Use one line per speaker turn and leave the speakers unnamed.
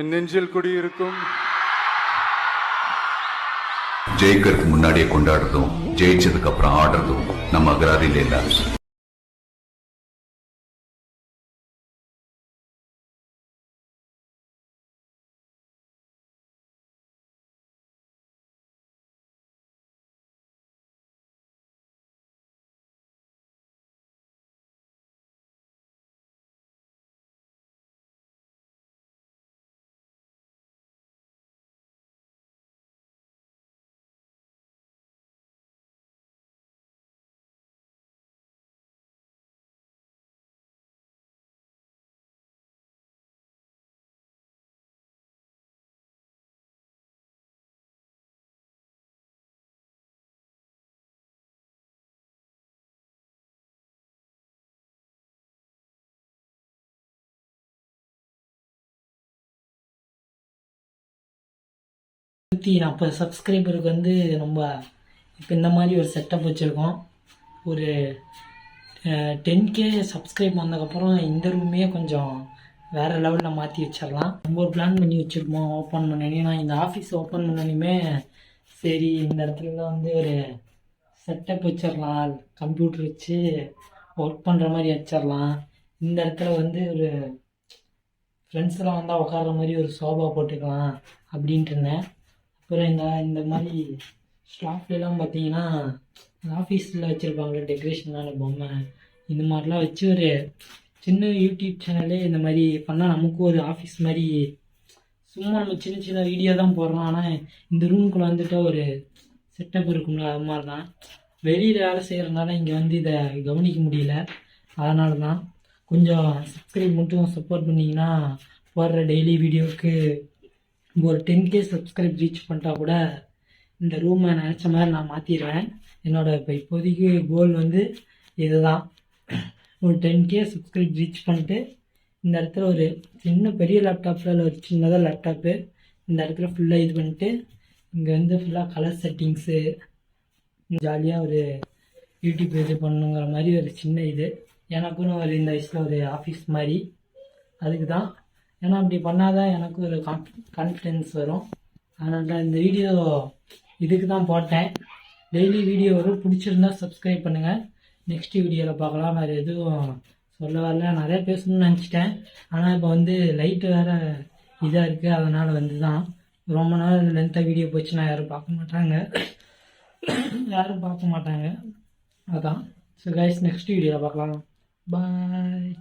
என் நெஞ்சில் குடியிருக்கும்.
ஜெயிக்கிறதுக்கு முன்னாடியே கொண்டாடுறதும் ஜெயிச்சதுக்கு அப்புறம் ஆடுறதும் நம்ம அகராதியில் இல்லை.
நூற்றி நாற்பது சப்ஸ்கிரைபருக்கு வந்து நம்ம இப்போ இந்த மாதிரி ஒரு செட்டப் வச்சுருக்கோம். ஒரு டென் கே சப்ஸ்கிரைப் வந்ததுக்கப்புறம் இந்த ரூமே கொஞ்சம் வேறு லெவலில் மாற்றி வச்சிடலாம். நம்ம ஒரு பிளான் பண்ணி வச்சுருப்போம் ஓப்பன் பண்ணி. நான் இந்த ஆஃபீஸ் ஓப்பன் பண்ணணுமே சரி இந்த இடத்துல வந்து ஒரு செட்டப் வச்சிடலாம். கம்ப்யூட்டர் வச்சு ஒர்க் பண்ணுற மாதிரி வச்சிடலாம். இந்த இடத்துல வந்து ஒரு ஃப்ரெண்ட்ஸ்லாம் வந்தால் உட்கார்ற மாதிரி ஒரு சோபா போட்டுக்கலாம் அப்படின்ட்டு இருந்தேன். அப்புறம் இந்த இந்த மாதிரி ஸ்டாஃப்லாம் பார்த்தீங்கன்னா ஆஃபீஸில் வச்சுருப்பாங்களே டெக்கரேஷனான பொம்மை. இந்த மாதிரிலாம் வச்சு ஒரு சின்ன யூடியூப் சேனலே இந்த மாதிரி பண்ணால் நமக்கும் ஒரு ஆஃபீஸ் மாதிரி சும்மா நம்ம சின்ன சின்ன வீடியோ தான் போடுறோம். ஆனால் இந்த ரூமுக்குள்ளே வந்துட்டு ஒரு செட்டப் இருக்கும்ல அது மாதிரி தான் வெளியில் வேலை செய்கிறதுனால இங்கே வந்து இதை கவனிக்க முடியல. அதனால தான் கொஞ்சம் சப்ஸ்கிரைப் மட்டும் சப்போர்ட் பண்ணிங்கன்னா போடுற டெய்லி வீடியோவுக்கு ஒரு டென் கே சப்ஸ்கிரைப் ரீச் பண்ணிட்டா கூட இந்த ரூமை நினச்ச மாதிரி நான் மாற்றிடுவேன் என்னோட இப்போ இப்போதைக்கு கோல் வந்து இதுதான். ஒரு டென் கே சப்ஸ்கிரைப் ரீச் பண்ணிட்டு இந்த இடத்துல ஒரு சின்ன பெரிய லேப்டாப்பில் இல்லை ஒரு சின்னதாக லேப்டாப்பு இந்த இடத்துல ஃபுல்லாக இது பண்ணிட்டு இங்கே வந்து ஃபுல்லாக கலர் செட்டிங்ஸு ஜாலியாக ஒரு யூடியூப் இது பண்ணுங்கிற மாதிரி ஒரு சின்ன இது. எனக்குன்னு ஒரு இந்த வயசில் ஒரு ஆஃபீஸ் மாதிரி. அதுக்கு தான் ஏன்னா அப்படி பண்ணாதான் எனக்கு ஒரு கான்ஃபி கான்ஃபிடென்ஸ் வரும். அதனால் தான் இந்த வீடியோ இதுக்கு தான் போட்டேன். டெய்லி வீடியோ வரும் பிடிச்சிருந்தா சப்ஸ்கிரைப் பண்ணுங்கள் நெக்ஸ்ட் வீடியோவில் பார்க்கலாம். வேறு எதுவும் சொல்ல வரல. நிறைய பேசணும்னு நினச்சிட்டேன். ஆனால் இப்போ வந்து லைட்டு வேறு இதாக இருக்குது அதனால் வந்து தான் ரொம்ப நாள் லென்த்தாக வீடியோ போச்சுன்னா யாரும் பார்க்க மாட்டாங்க. யாரும் பார்க்க மாட்டாங்க. அதான். ஸோ கைஸ் நெக்ஸ்ட் வீடியோவில் பார்க்கலாம். பாய்